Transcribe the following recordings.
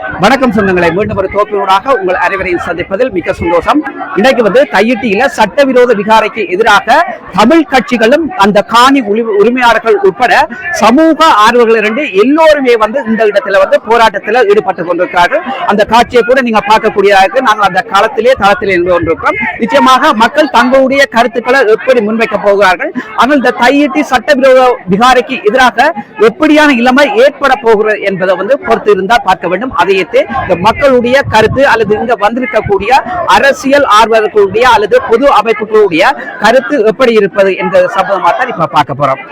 வணக்கம் சொந்தங்களை மீண்டும் ஒரு தோப்பினூடாக உங்கள் அனைவரையும் சந்திப்பதில் மிக்க சந்தோஷம். இன்னைக்கு வந்து தையிட்டியில சட்டவிரோத விகாரைக்கு எதிராக தமிழ் கட்சிகளும் அந்த காணி உரிமையாளர்கள் உட்பட சமூக ஆர்வலர்கள் இரண்டு எல்லோருமே வந்து இந்த இடத்துல வந்து போராட்டத்தில் ஈடுபட்டு கொண்டிருக்கிறார்கள். அந்த காட்சியை கூட நீங்க பார்க்கக்கூடியதாக இருக்கு நாங்கள் அந்த காலத்திலே தளத்திலே இருந்து கொண்டிருக்கிறோம். நிச்சயமாக மக்கள் தங்களுடைய கருத்துக்களை எப்படி முன்வைக்க போகிறார்கள் ஆனால் இந்த தையிட்டி சட்டவிரோத விகாரைக்கு எதிராக எப்படியான இளமை ஏற்பட போகிறது என்பதை வந்து பொறுத்து இருந்தால் பார்க்க வேண்டும். அதையேத்து இந்த மக்களுடைய கருத்து அல்லது இங்க வந்திருக்கக்கூடிய அரசியல் ஆர்வலர்களுடைய அல்லது பொது அமைப்புகளுடைய கருத்து எப்படி இருப்பது என்ற சம்பந்தமாக தான் இப்ப பார்க்க போறோம்.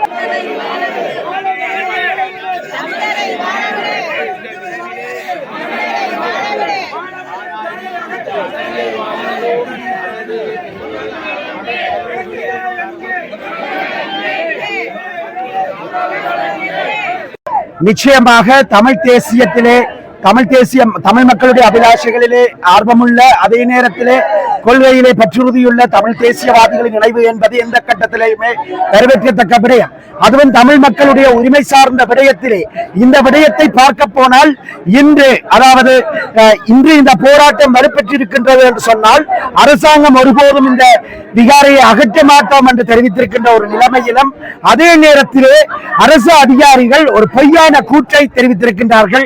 நிச்சயமாக தமிழ் தேசியத்திலே தமிழ் தேசியம் தமிழ் மக்களுடைய அபிலாஷைகளிலே ஆர்வமுள்ள அதே நேரத்திலே கொள்கையிலே பற்றுறுதியுள்ள தமிழ் தேசியவாதிகளின் இணைவு என்பது எந்த கட்டத்திலேயுமே நிறைவேற்றத்தக்க விடயம். அதுவும் தமிழ் மக்களுடைய உரிமை சார்ந்த விடயத்திலே. இந்த விடயத்தை பார்க்க போனால் இன்று அதாவது இன்று இந்த போராட்டம் வலுப்பெற்றிருக்கின்றது என்று சொன்னால் அரசாங்கம் ஒருபோதும் இந்த விகாரையை அகற்ற மாட்டோம் என்று தெரிவித்திருக்கின்ற ஒரு நிலைமையிலும் அதே நேரத்திலே அரசு அதிகாரிகள் ஒரு பொய்யான கூற்றை தெரிவித்திருக்கின்றார்கள்.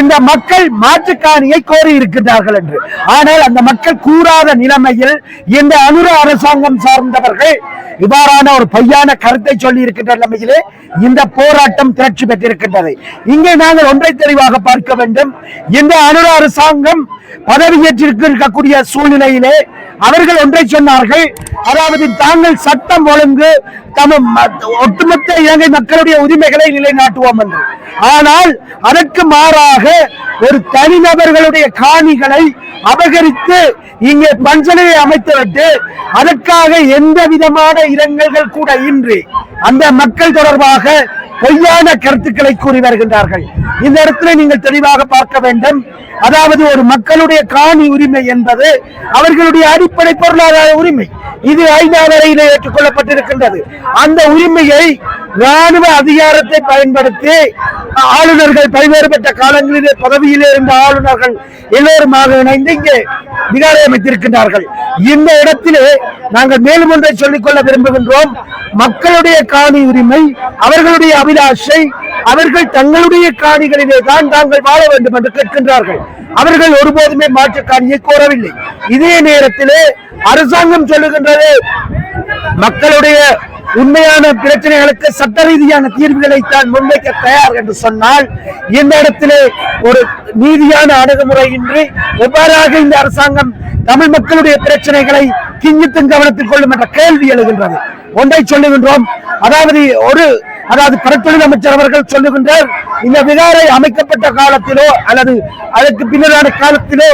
இந்த மக்கள் மாற்றுக்காணியை கோரி இருக்கின்றார்கள் என்று. ஆனால் அந்த மக்கள் கூறாத நிலைமையில் இந்த அனுர அரசாங்கம் சார்ந்தவர்கள் இவ்வாறான ஒரு பொய்யான கருத்தை சொல்லி இருக்கின்ற நிலைமையிலே இந்த போராட்டம் திரட்சி பெற்றிருக்கின்றது. இங்கே நாங்கள் ஒன்றை தெளிவாக பார்க்க வேண்டும். இந்த அனுர அரசாங்கம் பதவியேற்றிருக்கக்கூடிய சூழ்நிலையிலே அவர்கள் ஒன்றை சொன்னார்கள். அதாவது தாங்கள் சட்டம் ஒழுங்கு தம ஒட்டுமொத்த இலங்கை மக்களுடைய உரிமைகளை நிலைநாட்டுவோம் என்று. ஆனால் அதற்கு மாறாக ஒரு தனிநபர்களுடைய காணிகளை அபகரித்து இங்கே பஞ்சலையை அமைத்துவிட்டு அதற்காக எந்த விதமான இரங்கல்கள் கூட இன்றி அந்த மக்கள் தொடர்பாக பொய்யான கருத்துக்களை கூறி வருகின்றார்கள். இந்த இடத்துல நீங்கள் தெளிவாக பார்க்க வேண்டும். அதாவது ஒரு மக்களுடைய காணி உரிமை என்பது அவர்களுடைய அடிப்படை பொருளாதார உரிமை. இது ஐநா வரையிலே ஏற்றுக்கொள்ளப்பட்டிருக்கின்றது. அந்த உரிமையை ராணுவ அதிகாரத்தை பயன்படுத்தி ஆளுநர்கள் பல்வேறுபட்ட காலங்களிலே பதவியிலே இருந்த ஆளுநர்கள் எல்லோருமாக இணைந்து இங்கே விகாரை அமைத்திருக்கின்றார்கள். இந்த இடத்திலே நாங்கள் மேலும் ஒன்றை சொல்லிக்கொள்ள விரும்புகின்றோம். மக்களுடைய காணி உரிமை அவர்களுடைய அபிலாஷை அவர்கள் தங்களுடைய காணிகளிலே தான் தாங்கள் வாழ வேண்டும் என்று கேட்கின்றார்கள். அவர்கள் ஒருபோதுமே மாற்று காணியை கோரவில்லை. இதே நேரத்திலே அரசாங்கம் சொல்லுகின்றது மக்களுடைய உண்மையான பிரச்சனைகளுக்கு சட்ட ரீதியான தீர்வுகளை தான் முன்வைக்க தயார் என்று சொன்னால் இந்த இடத்திலே ஒரு நீதியான அணுகுமுறையின்றி எவ்வாறாக இந்த அரசாங்கம் தமிழ் மக்களுடைய பிரச்சனைகளை கிஞ்சித்தும் கவனத்தில் கொள்ளும் என்ற கேள்வி எழுகின்றது. ஒன்றை சொல்லுகின்றோம். அதாவது ஒரு அதாவது கடற்தொழில் அமைச்சர் அவர்கள் சொல்லுகின்றார் இந்த விகாரை அமைக்கப்பட்ட காலத்திலோ அல்லது அதற்கு பின்னரான காலத்திலோ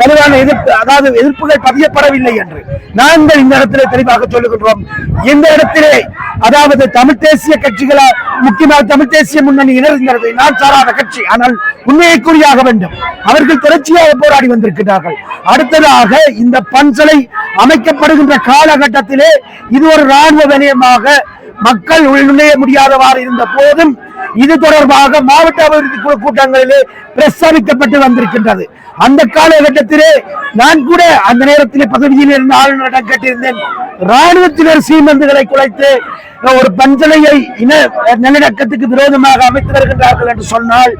பலவான எதிர்ப்பு அதாவது எதிர்ப்புகள் பதியப்படவில்லை என்று நாங்கள் இந்த இடத்திலே தெளிவாக சொல்லுகின்றோம். இந்த இடத்திலே அதாவது தமிழ் தேசிய கட்சிகளால் முக்கியமாக தமிழ் தேசிய முன்னணியினர் இந்த நான் சாராத கட்சி ஆனால் உண்மையை கூறியாக வேண்டும். அவர்கள் தொடர்ச்சியாக போராடி வந்திருக்கிறார்கள். அடுத்ததாக இந்த பன்சலை அமைக்கப்படுகின்ற காலகட்டத்திலே இது ஒரு ராணுவ வினயமாக மக்கள் உள்நுழைய முடியாதவாறு இருந்த போதும் இது தொடர்பாக மாவட்ட அபிவிருத்தி குழு கூட்டங்களிலே பிரஸ்தாபிக்கப்பட்டு வந்திருக்கின்றது. அந்த காலகட்டத்திலே நான் கூட அந்த நேரத்திலே பதவியில் இருந்த ஆளுநரிடம் கேட்டிருந்தேன். ராணுவத்தினர் சீமந்துகளை குலைத்து ஒரு பஞ்சலையை இன நிலநடுக்கத்துக்கு விரோதமாக அமைத்து வருகின்றார்கள் என்று சொன்னால்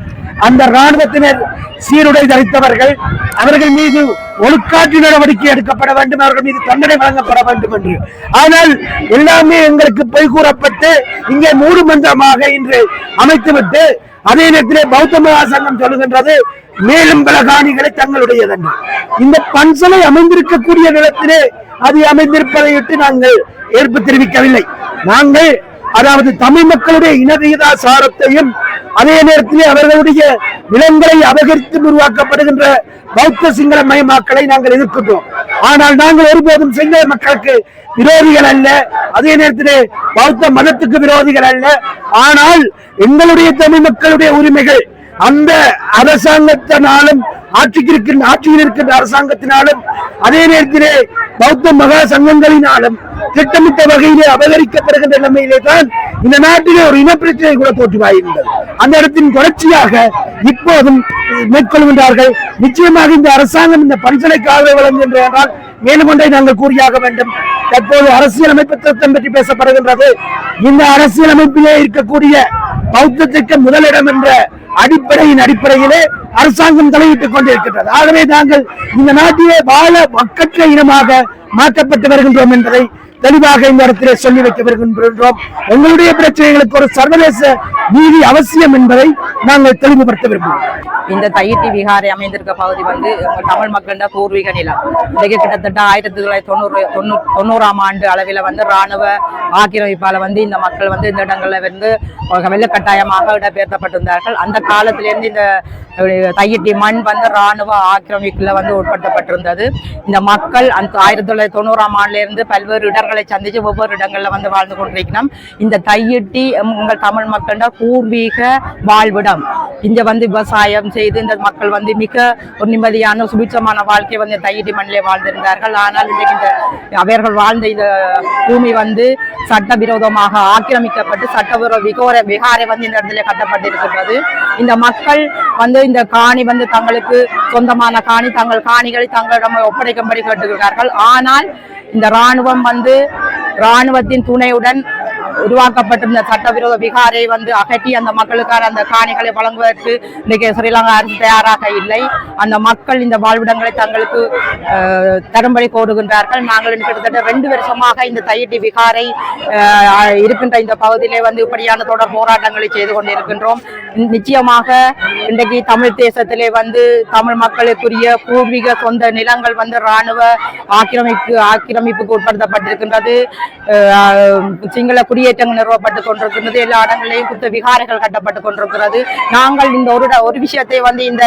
அந்த ராணுவத்தினர் சீருடை தரித்தவர்கள் அவர்கள் மீது ஒழுக்காற்று நடவடிக்கை எடுக்கப்பட வேண்டும் அவர்கள் மீது தண்டனை வழங்கப்பட வேண்டும் என்று. ஆனால் எல்லாமே எங்களுக்கு பொய் கூறப்பட்டு இங்கே மூடு மந்திரமாக இன்று அமைத்துவிட்டு அதே நேரத்திலே பௌத்த மகா சங்கம் சொல்லுகின்றது மேலும் பல காணிகளை தங்களுடையதென்று. இந்த பன்சலை அமைந்திருக்கக்கூடிய நிலத்திலே அது அமைந்திருப்பதை விட்டு நாங்கள் ஏற்பு தெரிவிக்கவில்லை. நாங்கள் அதாவது தமிழ் மக்களுடைய இனவிகிதாசாரத்தையும் அதே நேரத்திலே அவர்களுடைய நிலங்களை அபகரித்து உருவாக்கப்படுகின்ற பௌத்த சிங்கள மயமாக்கலை நாங்கள் எதிர்க்கின்றோம். ஆனால் நாங்கள் ஒருபோதும் சிங்கள மக்களுக்கு விரோதிகள் அல்ல. அதே நேரத்திலே பௌத்த மதத்துக்கு விரோதிகள் அல்ல. ஆனால் எங்களுடைய தமிழ் மக்களுடைய உரிமைகள் அந்த அரசாங்கத்தினாலும் ஆட்சிக்கு இருக்கின்ற ஆட்சியில் இருக்கின்ற அரசாங்கத்தினாலும் அதே நேரத்திலே பௌத்த மகா சங்கங்களினாலும் திட்டமிட்ட வகையிலே அபகரிக்கப்படுகின்ற நிலைமையிலே தான் இந்த நாட்டிலே ஒரு இனப்பிரச்சனை கூட தோற்றுவாயிருந்தது. அந்த இடத்தின் தொடர்ச்சியாக இப்போதும் மேற்கொள்கின்றார்கள். நிச்சயமாக இந்த அரசாங்கம் இந்த பரிசனைக்காக வழங்குகின்ற என்றால் மேலும் ஒன்றை நாங்கள் கூறியாக வேண்டும். தற்போது அரசியலமைப்பு திருத்தம் பற்றி பேசப்படுகின்றது. இந்த அரசியலமைப்பிலே இருக்கக்கூடிய பௌத்தத்திற்கு முதலிடம் என்ற அடிப்படையின் அடிப்படையிலே அரசாங்கம் தலையிட்டுக் கொண்டிருக்கின்றது. ஆகவே நாங்கள் இந்த நாட்டிலே வாழ மக்கற்ற இனமாக மாற்றப்பட்டு வருகின்றோம் என்பதை தெளிவாக இந்த இடத்திலே சொல்லி வைக்க விரும்புகின்றோம் எங்களுடைய பிரச்சனைகளுக்கு ஒரு சர்வதேச நீதி அவசியம் என்பதை நாங்கள் தெளிவுபடுத்த விரும்புகிறோம். இந்த தையிட்டி விகாரை அமைந்திருக்க பகுதி வந்து தமிழ் மக்களோட பூர்வீக நிலம். இதுக்கு கிட்டத்தட்ட ஆயிரத்தி தொள்ளாயிரத்தி தொண்ணூறு தொண்ணூ தொண்ணூறாம் ஆண்டு அளவில் வந்து ராணுவ ஆக்கிரமிப்பால வந்து இந்த மக்கள் வந்து இந்த இடங்கள்ல வந்து வெள்ளக்கட்டாயமாக இடம்பெயர்த்தப்பட்டிருந்தார்கள். அந்த காலத்திலேருந்து இந்த தையிட்டி மண் வந்து ராணுவ ஆக்கிரமிப்புல வந்து உட்படுத்தப்பட்டிருந்தது. இந்த மக்கள் அந்த ஆயிரத்தி தொள்ளாயிரத்தி தொண்ணூறாம் ஆண்டுல இருந்து பல்வேறு இடர்களை சந்திச்சு ஒவ்வொரு இடங்கள்ல வந்து வாழ்ந்து கொண்டிருக்கிறோம். இந்த தையிட்டி உங்கள் தமிழ் மக்களோட பூர்வீக வாழ்விடம். இங்க வந்து விவசாயம் செய்து இந்த மக்கள் வந்து மிக ஒரு நிம்மதியான சுபிட்சமான வாழ்க்கை வந்து தையிட்டி மண்ணிலே வாழ்ந்திருந்தார்கள். ஆனால் இன்றைக்கு இந்த அவர்கள் வாழ்ந்த இந்த பூமி வந்து சட்டவிரோதமாக ஆக்கிரமிக்கப்பட்டு சட்டவிரோத விகோர விகாரை வந்து இந்த இடத்துல கட்டப்பட்டிருக்கின்றது. இந்த மக்கள் வந்து இந்த காணி வந்து தங்களுக்கு சொந்தமான காணி தங்கள் காணிகளை தங்களிடம் ஒப்படைக்கும்படி கேட்டுக்கிறார்கள் ஆனால் இந்த ராணுவம் வந்து ராணுவத்தின் துணையுடன் உருவாக்கப்பட்டிருந்த சட்டவிரோத விகாரை வந்து அகற்றி அந்த மக்களுக்கான அந்த காணிகளை வழங்குவதற்கு இன்றைக்கு ஸ்ரீலங்கா அரசு தயாராக இல்லை. அந்த மக்கள் இந்த வாழ்விடங்களை தங்களுக்கு தரும்படி கோருகின்றார்கள். நாங்கள் கிட்டத்தட்ட ரெண்டு வருஷமாக இந்த தையிட்டி விகாரை இருக்கின்ற இந்த பகுதியிலே வந்து இப்படியான தொடர் போராட்டங்களை செய்து கொண்டிருக்கின்றோம். நிச்சயமாக இன்றைக்கு தமிழ் தேசத்திலே வந்து தமிழ் மக்களுக்குரிய பூர்வீக சொந்த நிலங்கள் வந்து ராணுவ ஆக்கிரமிப்பு ஆக்கிரமிப்புக்கு உட்படுத்தப்பட்டிருக்கின்றது. சிங்கள குடிய குடியேற்றங்கள் நிறுவப்பட்டு கொண்டிருக்கிறது. எல்லா இடங்களிலையும் புத்த விகாரங்கள் கட்டப்பட்டு கொண்டிருக்கிறது. நாங்கள் இந்த ஒரு ஒரு விஷயத்தை வந்து இந்த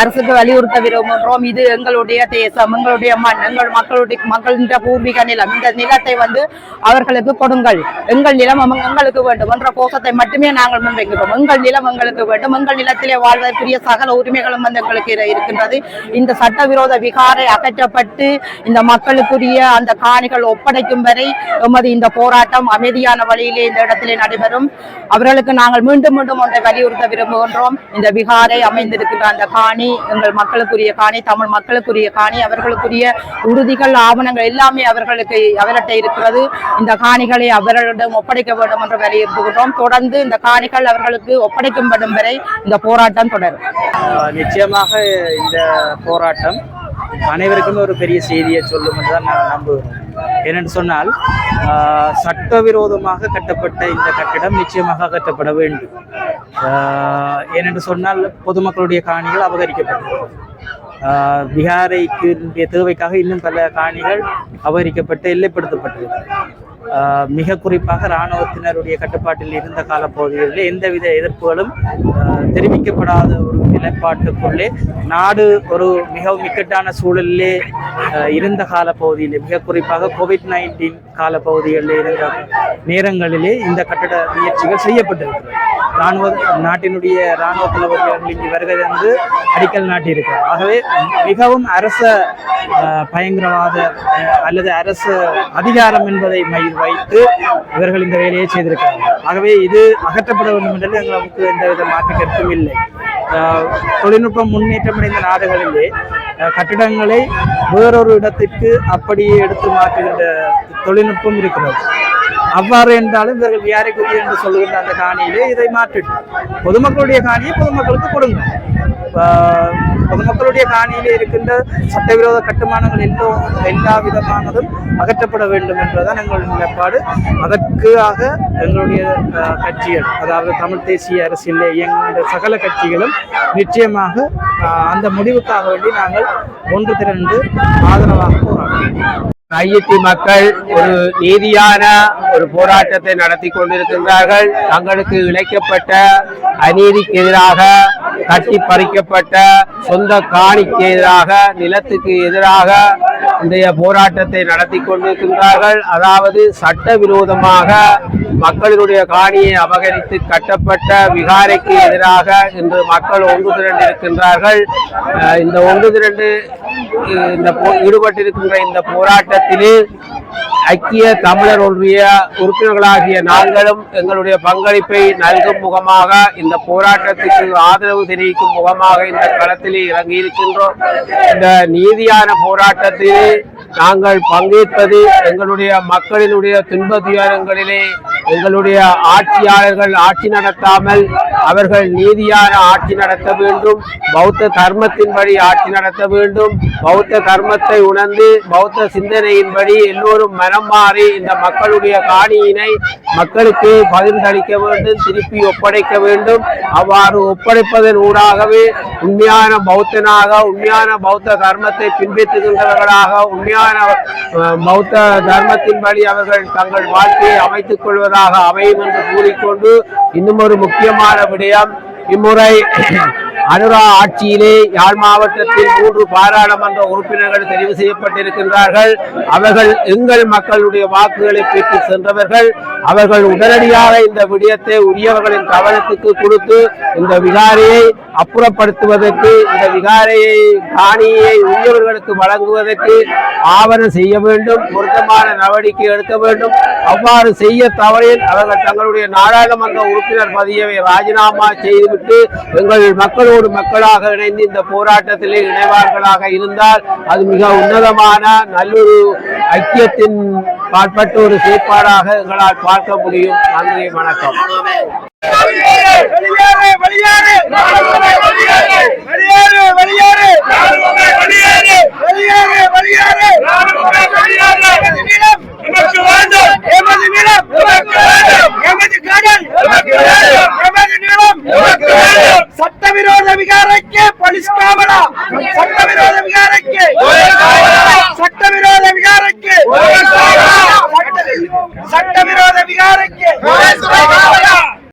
அரசுக்கு வலியுறுத்த விரும்புகிறோம் இது எங்களுடைய தேசம் எங்களுடைய மண் எங்கள் மக்களுடைய மக்களின் பூர்வீக நிலம். இந்த நிலத்தை வந்து அவர்களுக்கு கொடுங்கள். எங்கள் நிலம் எங்களுக்கு வேண்டும் என்ற கோஷத்தை மட்டுமே நாங்கள் முன்வைக்கிறோம். எங்கள் நிலம் எங்களுக்கு வேண்டும். எங்கள் நிலத்திலே வாழ்வதற்குரிய சகல உரிமைகளும் வந்து எங்களுக்கு இருக்கின்றது. இந்த சட்டவிரோத விகாரை அகற்றப்பட்டு இந்த மக்களுக்குரிய அந்த காணிகள் ஒப்படைக்கும் வரை எமது இந்த போராட்டம் அமைதியான வழி வழியிலே இந்த இடத்திலே நடைபெறும். அவர்களுக்கு நாங்கள் மீண்டும் மீண்டும் ஒன்றை வலியுறுத்த விரும்புகின்றோம். இந்த விகாரை அமைந்திருக்கின்ற அந்த காணி எங்கள் மக்களுக்குரிய காணி தமிழ் மக்களுக்குரிய காணி அவர்களுக்குரிய உறுதிகள் ஆவணங்கள் எல்லாமே அவர்களுக்கு அவர்கிட்ட இருக்கிறது. இந்த காணிகளை அவர்களிடம் ஒப்படைக்க வேண்டும் என்று வலியுறுத்துகின்றோம். தொடர்ந்து இந்த காணிகள் அவர்களுக்கு ஒப்படைக்கப்படும் வரை இந்த போராட்டம் தொடரும். ஆஹ் நிச்சயமாக இந்த போராட்டம் அனைவருக்குமே ஒரு பெரிய செய்தியை சொல்லும் என்று தான் நாங்கள் நம்புகிறோம் ஏனென்று சொன்னால் சட்டவிரோதமாக கட்டப்பட்ட இந்த கட்டிடம் நிச்சயமாக அகற்றப்பட வேண்டும். ஏனென்று சொன்னால் பொதுமக்களுடைய காணிகள் அபகரிக்கப்பட்டது ஆஹ் பிகாரைக்கு தேவைக்காக இன்னும் பல காணிகள் அபகரிக்கப்பட்டு எல்லைப்படுத்தப்பட்டது. மிக குறிப்பாக இராணுவத்தினருடைய கட்டுப்பாட்டில் இருந்த காலப்பகுதிகளில் எந்தவித எதிர்ப்புகளும் தெரிவிக்கப்படாத ஒரு நிலைப்பாட்டுக்குள்ளே நாடு ஒரு மிகவும் இக்கட்டான சூழலிலே இருந்த காலப்பகுதியில் மிக குறிப்பாக கோவிட் நைன்டீன் காலப்பகுதிகளில் இருந்த நேரங்களிலே இந்த கட்டட முயற்சிகள் செய்யப்பட்டிருக்கிறது. இராணுவ நாட்டினுடைய இராணுவ தளபதிகள் இங்கு வருகை வந்து அடிக்கல் நாட்டியிருக்கிறார். ஆகவே மிகவும் அரச பயங்கரவாத அல்லது அரசு அதிகாரம் என்பதை மையம் வைத்து இவர்கள் இந்த வேலையை செய்திருக்கிறார்கள். ஆகவே இது அகற்றப்பட வேண்டும் என்றது நமக்கு எந்தவித மாற்று கருத்தும் இல்லை. தொழில்நுட்பம் தொழில்நுட்பம் முன்னேற்றமடைந்த நாடுகளிலே கட்டிடங்களை வேறொரு இடத்திற்கு அப்படியே எடுத்து மாற்றுகின்ற தொழில்நுட்பம் இருக்கிறது. அவ்வாறு என்றாலும் இவர்கள் வியாரைக்குரிய என்று சொல்லுகின்ற அந்த காணியிலே இதை மாற்றிட்டு பொதுமக்களுடைய காணியை பொதுமக்களுக்கு கொடுங்க. பொதுமக்களுடைய காணியிலே இருக்கின்ற சட்டவிரோத கட்டுமானங்கள் எல்லோ எல்லா விதமானதும் அகற்றப்பட வேண்டும் என்பதுதான் எங்களுடைய நிலைப்பாடு. அதற்காக எங்களுடைய கட்சிகள் அதாவது தமிழ் தேசிய அரசியலில் இயங்குகின்ற சகல கட்சிகளும் நிச்சயமாக அந்த முடிவுக்காக வேண்டி நாங்கள் ஒன்று திரண்டு ஆதரவாக போராடுவோம். ஐயத்தி மக்கள் ஒரு நீதியான ஒரு போராட்டத்தை நடத்தி கொண்டிருக்கின்றார்கள். தங்களுக்கு இழைக்கப்பட்ட அநீதிக்கு எதிராக கட்டி பறிக்கப்பட்ட சொந்த காணிக்கு எதிராக நிலத்துக்கு எதிராக இன்றைய போராட்டத்தை நடத்தி கொண்டிருக்கின்றார்கள். அதாவது சட்டவிரோதமாக மக்களினுடைய காணியை அபகரித்து கட்டப்பட்ட விகாரைக்கு எதிராக இன்று மக்கள் ஒன்று திரண்டு இருக்கின்றார்கள். இந்த ஒன்று திரண்டு இந்த போ- ஈடுபட்டிருக்கின்ற இந்த போராட்டத்திலே ஐக்கிய தமிழர் ஒன்றிய உறுப்பினர்களாகிய நாங்களும் எங்களுடைய பங்களிப்பை நல்கும் முகமாக இந்த போராட்டத்துக்கு ஆதரவு தெரிவிக்கும் முகமாக இந்த களத்திலே இறங்கி இருக்கின்றோம் இந்த நீதியான போராட்டத்திலே நாங்கள் பங்கேற்பது எங்களுடைய மக்களினுடைய துன்ப துயரங்களிலே எங்களுடைய ஆட்சியாளர்கள் ஆட்சி நடத்தாமல் அவர்கள் நீதியான ஆட்சி நடத்த வேண்டும். பௌத்த தர்மத்தின்படி ஆட்சி நடத்த வேண்டும். பௌத்த தர்மத்தை உணர்ந்து பௌத்த சிந்தனையின்படி எல்லோரும் மனம் மாறி இந்த மக்களுடைய காணியினை மக்களுக்கு பகிர்ந்தளிக்க வேண்டும் திருப்பி ஒப்படைக்க வேண்டும். அவ்வாறு ஒப்படைப்பதன் ஊடாகவே உண்மையான பௌத்தனாக உண்மையான பௌத்த தர்மத்தை பின்பற்றுகின்றவர்களாக உண்மையான பௌத்த தர்மத்தின்படி அவர்கள் தங்கள் வாழ்க்கையை அமைத்துக் கொள்வதாக அமையும் என்று கூறிக்கொண்டு இன்னும் ஒரு முக்கியமான விடயம் இம்முறை அனுரா ஆட்சியிலே யாழ் மாவட்டத்தில் மூன்று பாராளுமன்ற உறுப்பினர்கள் தெரிவு செய்யப்பட்டிருக்கின்றார்கள். அவர்கள் எங்கள் மக்களுடைய வாக்குகளை பெற்று சென்றவர்கள். அவர்கள் உடனடியாக இந்த விடயத்தை உரியவர்களின் கவனத்துக்கு கொடுத்து இந்த விகாரையை அப்புறப்படுத்துவதற்கு இந்த விகாரையை காணியை உரியவர்களுக்கு வழங்குவதற்கு ஆவணம் செய்ய வேண்டும் பொருத்தமான நடவடிக்கை எடுக்க வேண்டும். அவ்வாறு செய்ய தவறில் அவர்கள் தங்களுடைய நாடாளுமன்ற உறுப்பினர் பதவியை ராஜினாமா செய்துவிட்டு எங்கள் மக்களோடு ஒரு மக்களாக இணைந்து இந்த போராட்டத்திலே இணைவார்களாக இருந்தால் அது மிக உன்னதமான நல்லொரு ஐக்கியத்தின் பாட்பட்ட ஒரு செயற்பாடாக எங்களால் பார்க்க முடியும் நன்றி வணக்கம் வெளியேறு வெளியேறு